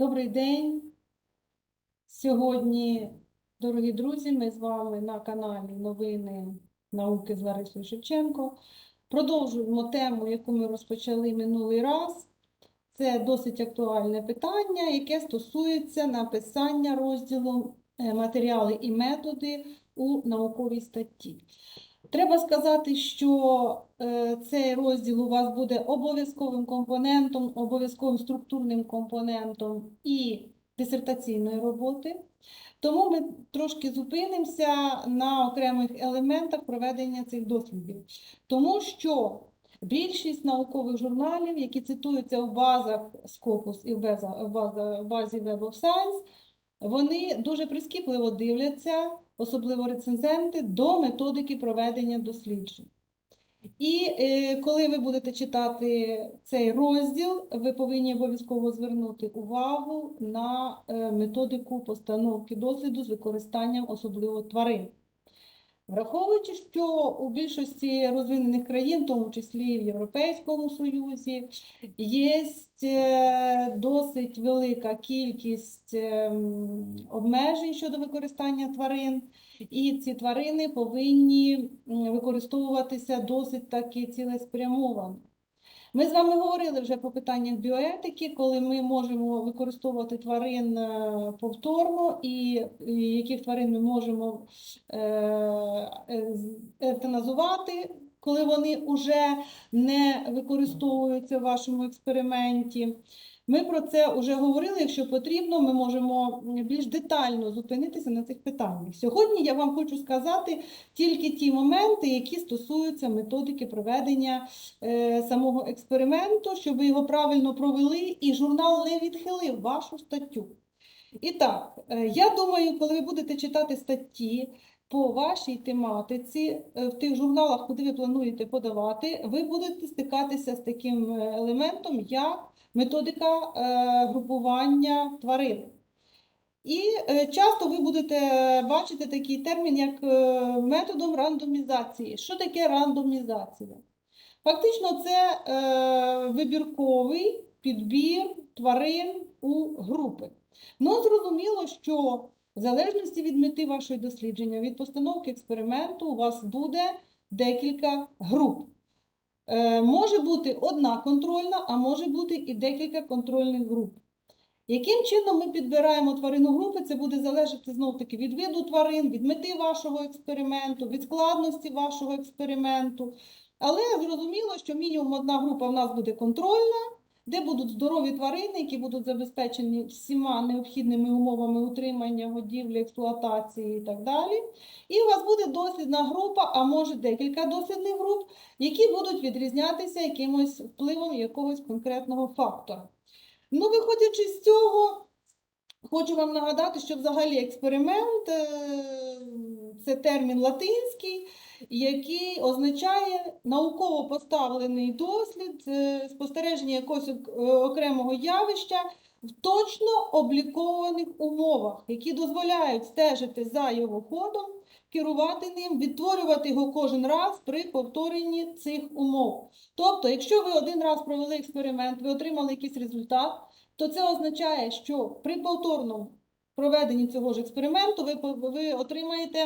Добрий день. Сьогодні, дорогі друзі, ми з вами на каналі Новини науки з Ларисою Шевченко. Продовжуємо тему, яку ми розпочали минулий раз. Це досить актуальне питання, яке стосується написання розділу е, матеріали і методи у науковій статті. Треба сказати, що е, цей розділ у вас буде обов'язковим компонентом, обов'язковим структурним компонентом і дисертаційної роботи. Тому ми трошки зупинимося на окремих елементах проведення цих дослідів. Тому що більшість наукових журналів, які цитуються в базах Scopus і в базі Web of Science, вони дуже прискіпливо дивляться, особливо рецензенти, до методики проведення досліджень. І е, коли ви будете читати цей розділ, ви повинні обов'язково звернути увагу на е, методику постановки досліду з використанням особливо тварин. Враховуючи, що у більшості розвинених країн, в тому числі в Європейському Союзі, є е, досить велика кількість ем, обмежень щодо використання тварин, і ці тварини повинні використовуватися досить таки цілеспрямовано. Ми з вами говорили вже по питаннях біоетики, коли ми можемо використовувати тварин е, повторно, і, яких тварин ми можемо е, е, евтаназувати, коли вони вже не використовуються в вашому експерименті. Ми про це вже говорили. Якщо потрібно, ми можемо більш детально зупинитися на цих питаннях. Сьогодні я вам хочу сказати тільки ті моменти, які стосуються методики проведення е, самого експерименту, щоб ви його правильно провели, і журнал не відхилив вашу статтю. І так, е, я думаю, коли ви будете читати статті по вашій тематиці е, в тих журналах, куди ви плануєте подавати, ви будете стикатися з таким елементом, як методика е, групування тварин. І е, часто ви будете бачити такий термін, як е, методом рандомізації. Що таке рандомізація? Фактично, це вибірковий підбір тварин у групи. Ну, зрозуміло, що в залежності від мети вашого дослідження, від постановки експерименту, у вас буде декілька груп. Е, може бути одна контрольна, а може бути і декілька контрольних груп. Яким чином ми підбираємо тварину групи, це буде залежати знов таки від виду тварин, від мети вашого експерименту, від складності вашого експерименту. Але зрозуміло, що мінімум одна група в нас буде контрольна, де будуть здорові тварини, які будуть забезпечені всіма необхідними умовами утримання, годівлі, експлуатації і так далі. І у вас буде дослідна група, а може декілька дослідних груп, які будуть відрізнятися якимось впливом якогось конкретного фактора. Ну, виходячи з цього, хочу вам нагадати, що взагалі експеримент е, це термін латинський, який означає науково поставлений дослід, е, спостереження якогось е, окремого явища в точно облікованих умовах, які дозволяють стежити за його ходом, керувати ним, відтворювати його кожен раз при повторенні цих умов. Тобто, якщо ви один раз провели експеримент, ви отримали якийсь результат, то це означає, що при повторному проведенні цього ж експерименту ви, ви отримаєте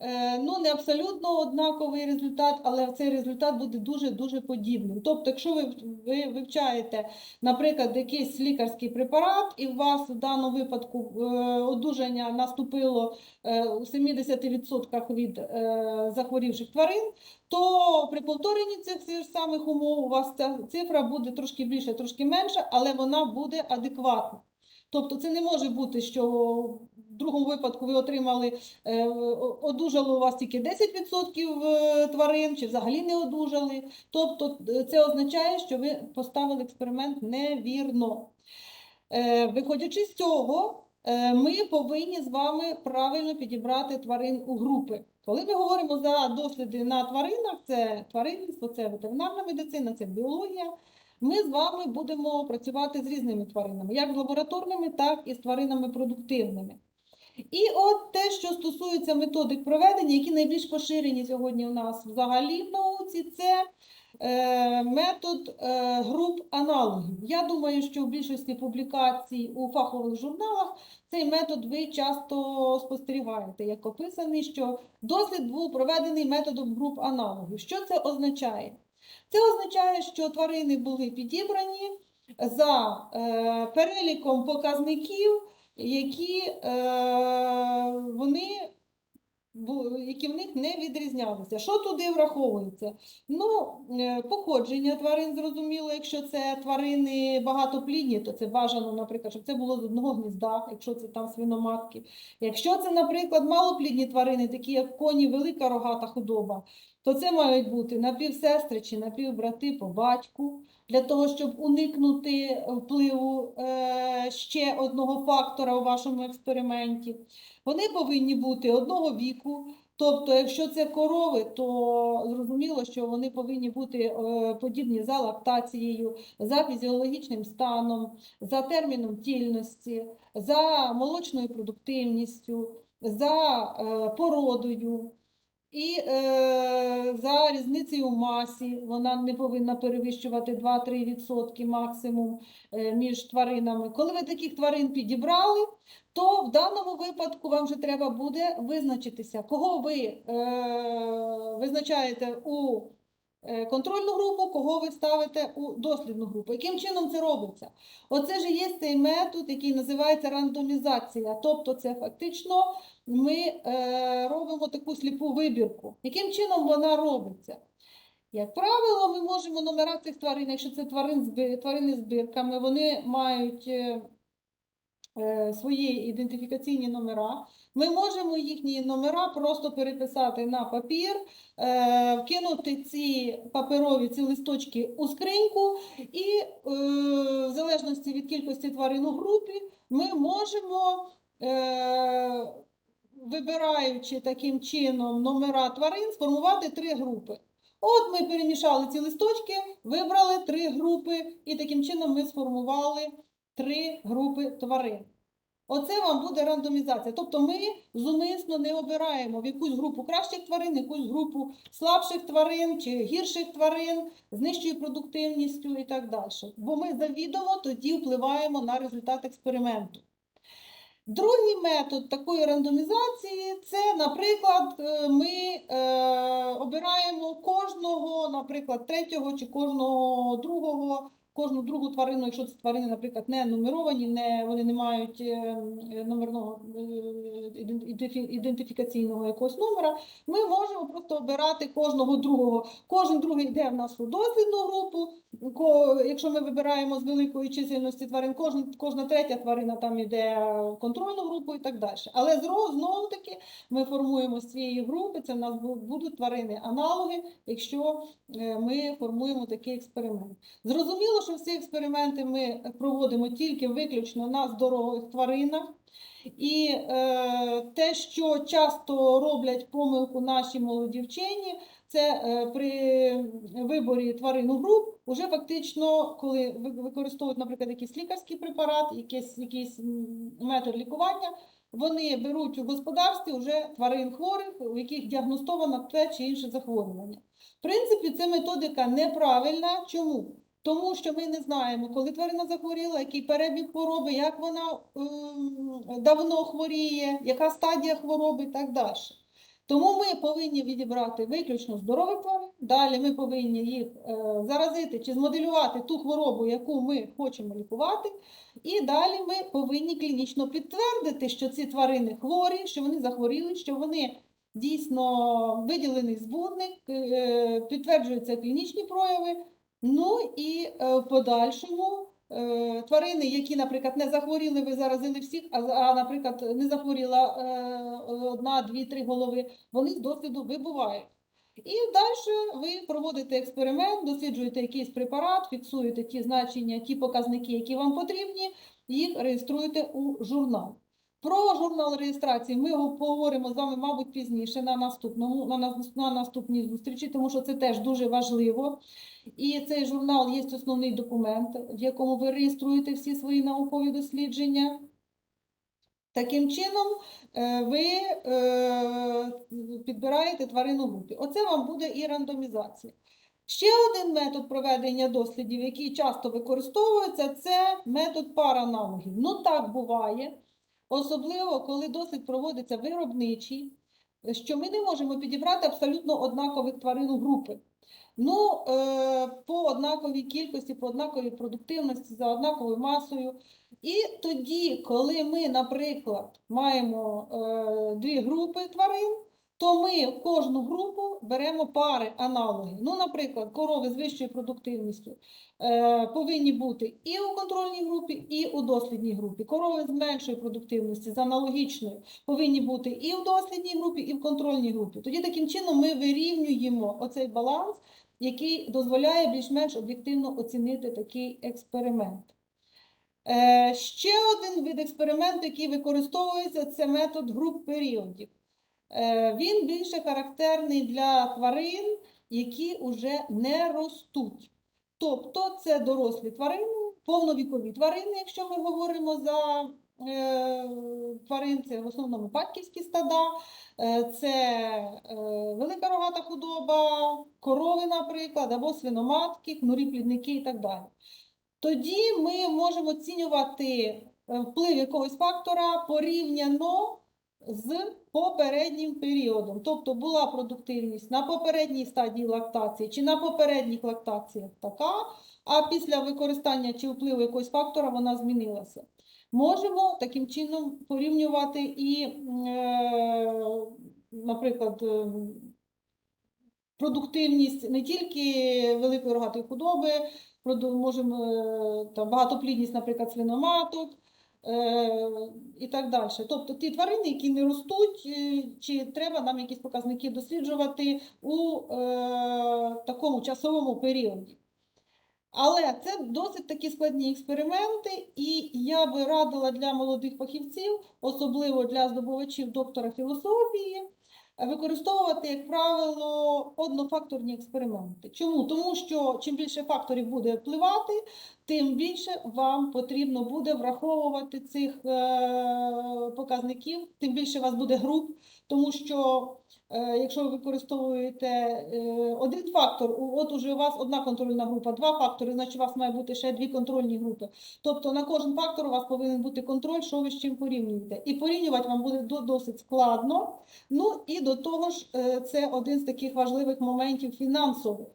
е, ну, не абсолютно однаковий результат, але цей результат буде дуже-дуже подібним. Тобто, якщо ви, ви вивчаєте, наприклад, якийсь лікарський препарат, і у вас в даному випадку е, одужання наступило е, у 70% від захворівших тварин, то при повторенні цих цих самих умов у вас ця цифра буде трошки більше, трошки менша, але вона буде адекватна. Тобто це не може бути, що в другому випадку ви отримали, е, одужало у вас тільки 10% е, тварин, чи взагалі не одужали. Тобто е, це означає, що ви поставили експеримент невірно. Виходячи з цього, ми повинні з вами правильно підібрати тварин у групи. Коли ми говоримо за досліди на тваринах, це тваринництво, це ветеринарна медицина, це біологія. Ми з вами будемо працювати з різними тваринами, як з лабораторними, так і з тваринами продуктивними. І от те, що стосується методик проведення, які найбільш поширені сьогодні у нас взагалі в науці, це е, метод е, груп аналогів. Я думаю, що в більшості публікацій у фахових журналах цей метод ви часто спостерігаєте, як описаний, що дослід був проведений методом груп аналогів. Що це означає? Це означає, що тварини були підібрані за е, переліком показників, які е, вони які в них не відрізнялися. Що туди враховується? Ну, е, походження тварин, зрозуміло, якщо це тварини багатоплідні, то це бажано, наприклад, щоб це було з одного гнізда, якщо це там свиноматки. Якщо це, наприклад, малоплідні тварини, такі як коні, велика рогата худоба, то це мають бути напівсестри чи напівбрати по батьку, для того, щоб уникнути впливу е, ще одного фактора у вашому експерименті. Вони повинні бути одного віку. Тобто, якщо це корови, то зрозуміло, що вони повинні бути е, подібні за лактацією, за фізіологічним станом, за терміном тільності, за молочною продуктивністю, за е, породою. І е, за різницею в масі вона не повинна перевищувати 2-3% максимум е, між тваринами. Коли ви таких тварин підібрали, то в даному випадку вам вже треба буде визначитися, кого ви е, визначаєте у контрольну групу, кого ви ставите у дослідну групу. Яким чином це робиться? Оце ж є цей метод, який називається рандомізація. Тобто це фактично ми е, робимо таку сліпу вибірку. Яким чином вона робиться? Як правило, ми можемо номера цих тварин, якщо це тварин, тварини з бірками, вони мають е, е, свої ідентифікаційні номера. Ми можемо їхні номера просто переписати на папір, е, вкинути ці паперові ці листочки у скриньку, і е, в залежності від кількості тварин у групі, ми можемо. Е, вибираючи таким чином номера тварин, сформувати три групи. От ми перемішали ці листочки, вибрали три групи, і таким чином ми сформували три групи тварин. Оце вам буде рандомізація. Тобто ми зумисно не обираємо в якусь групу кращих тварин, якусь групу слабших тварин чи гірших тварин з нижчою продуктивністю і так далі. Бо ми завідомо тоді впливаємо на результат експерименту. Другий метод такої рандомізації це, наприклад, е, ми е, обираємо кожного, наприклад, третього чи кожного другого, кожну другу тварину, якщо це тварини, наприклад, не нумеровані, не, вони не мають е, е, номерного е, ідентифікаційного якогось номера, ми можемо просто обирати кожного другого. Кожен другий йде в нашу дослідну групу. Якщо ми вибираємо з великої чисельності тварин, кожен, кожна третя тварина там йде в контрольну групу і так далі. Але знову таки ми формуємо з цієї групи, це в нас будуть тварини аналоги, якщо ми формуємо такий експеримент. Зрозуміло, що всі експерименти ми проводимо тільки виключно на здорових тваринах. І е, те, що часто роблять помилку наші молоді вчені, це е, при виборі тварин у груп, уже фактично, коли використовують, наприклад, якийсь лікарський препарат, якийсь, якийсь метод лікування, вони беруть у господарстві вже тварин хворих, у яких діагностовано те чи інше захворювання. В принципі, це методика неправильна. Чому? Тому що ми не знаємо, коли тварина захворіла, який перебіг хвороби, як вона давно хворіє, яка стадія хвороби і так далі. Тому ми повинні відібрати виключно здорових тварин, далі ми повинні їх е, заразити чи змоделювати ту хворобу, яку ми хочемо лікувати, і далі ми повинні клінічно підтвердити, що ці тварини хворі, що вони захворіли, що вони дійсно виділений збудник, е, підтверджуються клінічні прояви. Ну і е, в подальшому е, тварини, які, наприклад, не захворіли, ви заразили всіх, а, наприклад, не захворіла е, одна, дві, три голови, вони з досвіду вибувають. І далі ви проводите експеримент, досліджуєте якийсь препарат, фіксуєте ті значення, ті показники, які вам потрібні, їх реєструєте у журнал. Про журнал реєстрації ми поговоримо з вами, мабуть, пізніше на наступному на, на наступній зустрічі, тому що це теж дуже важливо. І цей журнал є основний документ, в якому ви реєструєте всі свої наукові дослідження. Таким чином, е, ви е, підбираєте тварину групи. Оце вам буде і рандомізація. Ще один метод проведення дослідів, який часто використовується, це метод параналогів. Ну так буває, особливо коли досвід проводиться виробничий, що ми не можемо підібрати абсолютно однакових тварин у групи. Ну, е, по однаковій кількості, по однаковій продуктивності, за однаковою масою. І тоді, коли ми, наприклад, маємо е, дві групи тварин, то ми в кожну групу беремо пари аналоги. Ну, наприклад, корови з вищою продуктивністю е, повинні бути і у контрольній групі, і у дослідній групі. Корови з меншою продуктивністю, з аналогічною, повинні бути і в дослідній групі, і в контрольній групі. Тоді таким чином ми вирівнюємо оцей баланс, який дозволяє більш-менш об'єктивно оцінити такий експеримент. Е, ще один вид експерименту, який використовується, це метод груп періодів. Е, Він більше характерний для тварин, які вже не ростуть. Тобто це дорослі тварини, повновікові тварини, якщо ми говоримо за е, тварин, це в основному батьківські стада, е, це велика рогата худоба, корови, наприклад, або свиноматки, кнурі, плідники і так далі. Тоді ми можемо оцінювати вплив якогось фактора порівняно з попереднім періодом. Тобто була продуктивність на попередній стадії лактації чи на попередніх лактаціях така, а після використання чи впливу якогось фактора вона змінилася. Можемо таким чином порівнювати і, е, наприклад, е, продуктивність не тільки великої рогатої худоби, можемо е, там, багатоплідність, наприклад, свиноматок і так далі. Тобто ті тварини, які не ростуть, е, чи треба нам якісь показники досліджувати у е, такому часовому періоді. Але це досить такі складні експерименти, і я би радила для молодих фахівців, особливо для здобувачів доктора філософії, використовувати, як правило, однофакторні експерименти. Чому? Тому що чим більше факторів буде впливати, тим більше вам потрібно буде враховувати цих е, показників, тим більше у вас буде груп, тому що е, якщо ви використовуєте е, один фактор, от уже у вас одна контрольна група, два фактори, значить у вас має бути ще дві контрольні групи. Тобто на кожен фактор у вас повинен бути контроль, що ви з чим порівнюєте. І порівнювати вам буде досить складно. Ну і до того ж, е, це один з таких важливих моментів фінансових.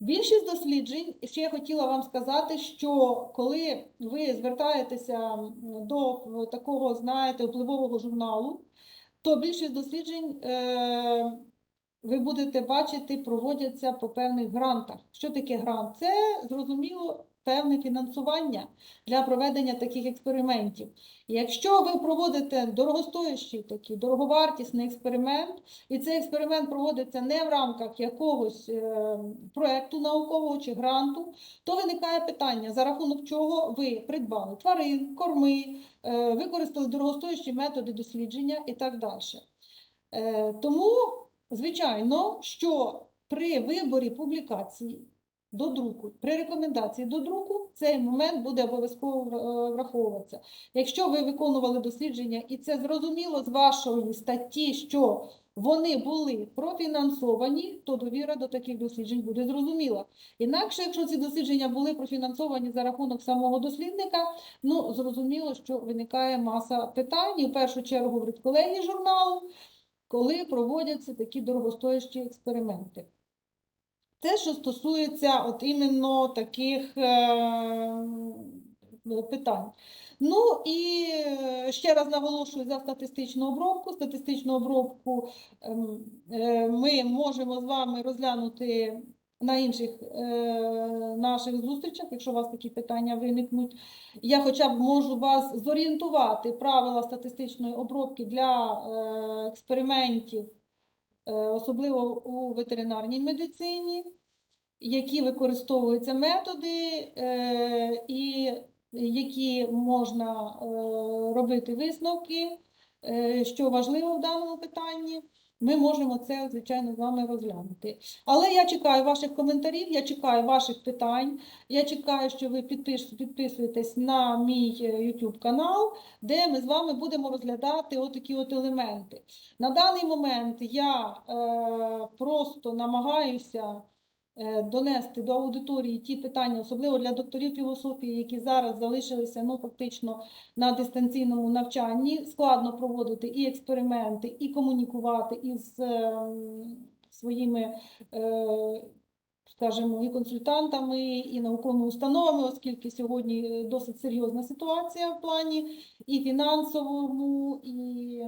Більшість досліджень, ще я хотіла вам сказати, що коли ви звертаєтеся до такого, знаєте, впливового журналу, то більшість досліджень е, ви будете бачити, проводяться по певних грантах. Що таке грант? Це зрозуміло певне фінансування для проведення таких експериментів. І Якщо ви проводите дорогостоящий такий дороговартісний експеримент, і цей експеримент проводиться не в рамках якогось е, проекту наукового чи гранту, то виникає питання, за рахунок чого ви придбали тварин, корми, е, використали дорогостоящі методи дослідження і так далі. Е, Тому, звичайно, що при виборі публікації до друку, при рекомендації до друку, цей момент буде обов'язково е, враховуватися. Якщо ви виконували дослідження, і це зрозуміло з вашої статті, що вони були профінансовані, то довіра до таких досліджень буде зрозуміла. Інакше, якщо ці дослідження були профінансовані за рахунок самого дослідника, ну зрозуміло, що виникає маса питань, в першу чергу говорить колеги журналу, коли проводяться такі дорогостоящі експерименти. Те, що стосується от іменно таких е, питань. Ну і е, ще раз наголошую за статистичну обробку. Статистичну обробку ем, е, ми можемо з вами розглянути на інших наших зустрічах, якщо у вас такі питання виникнуть. Я хоча б можу вас зорієнтувати правила статистичної обробки для експериментів, особливо у ветеринарній медицині, які використовуються методи е, і які можна е, робити висновки, е, що важливо в даному питанні. Ми можемо це, звичайно, з вами розглянути. Але я чекаю ваших коментарів, я чекаю ваших питань. Я чекаю, що ви підписуєтесь на мій е, YouTube канал, де ми з вами будемо розглядати отакі от елементи. На даний момент я е, просто намагаюся донести до аудиторії ті питання, особливо для докторів філософії, які зараз залишилися ну, фактично на дистанційному навчанні, складно проводити і експерименти, і комунікувати із ем, своїми, е, скажімо, і консультантами, і науковими установами, оскільки сьогодні е, досить серйозна ситуація в плані і фінансовому, і,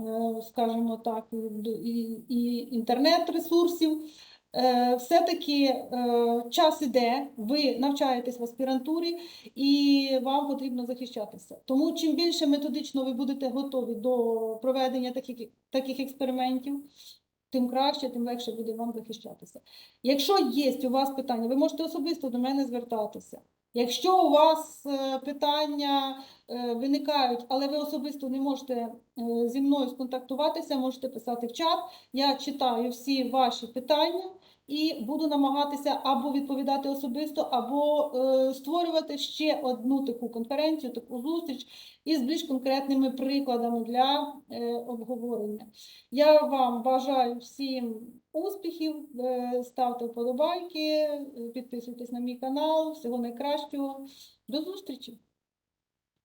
е, скажімо так, і інтернет-ресурсів. Е, Все-таки е, час іде, ви навчаєтесь в аспірантурі, і вам потрібно захищатися. Тому чим більше методично ви будете готові до проведення таких, таких експериментів, тим краще, тим легше буде вам захищатися. Якщо є у вас питання, ви можете особисто до мене звертатися. Якщо у вас е, питання е, виникають, але ви особисто не можете е, зі мною сконтактуватися, можете писати в чат. Я читаю всі ваші питання і буду намагатися або відповідати особисто, або е, створювати ще одну таку конференцію, таку зустріч із більш конкретними прикладами для е, обговорення. Я вам бажаю всім успіхів, е, ставте вподобайки, е, підписуйтесь на мій канал. Всього найкращого. До зустрічі!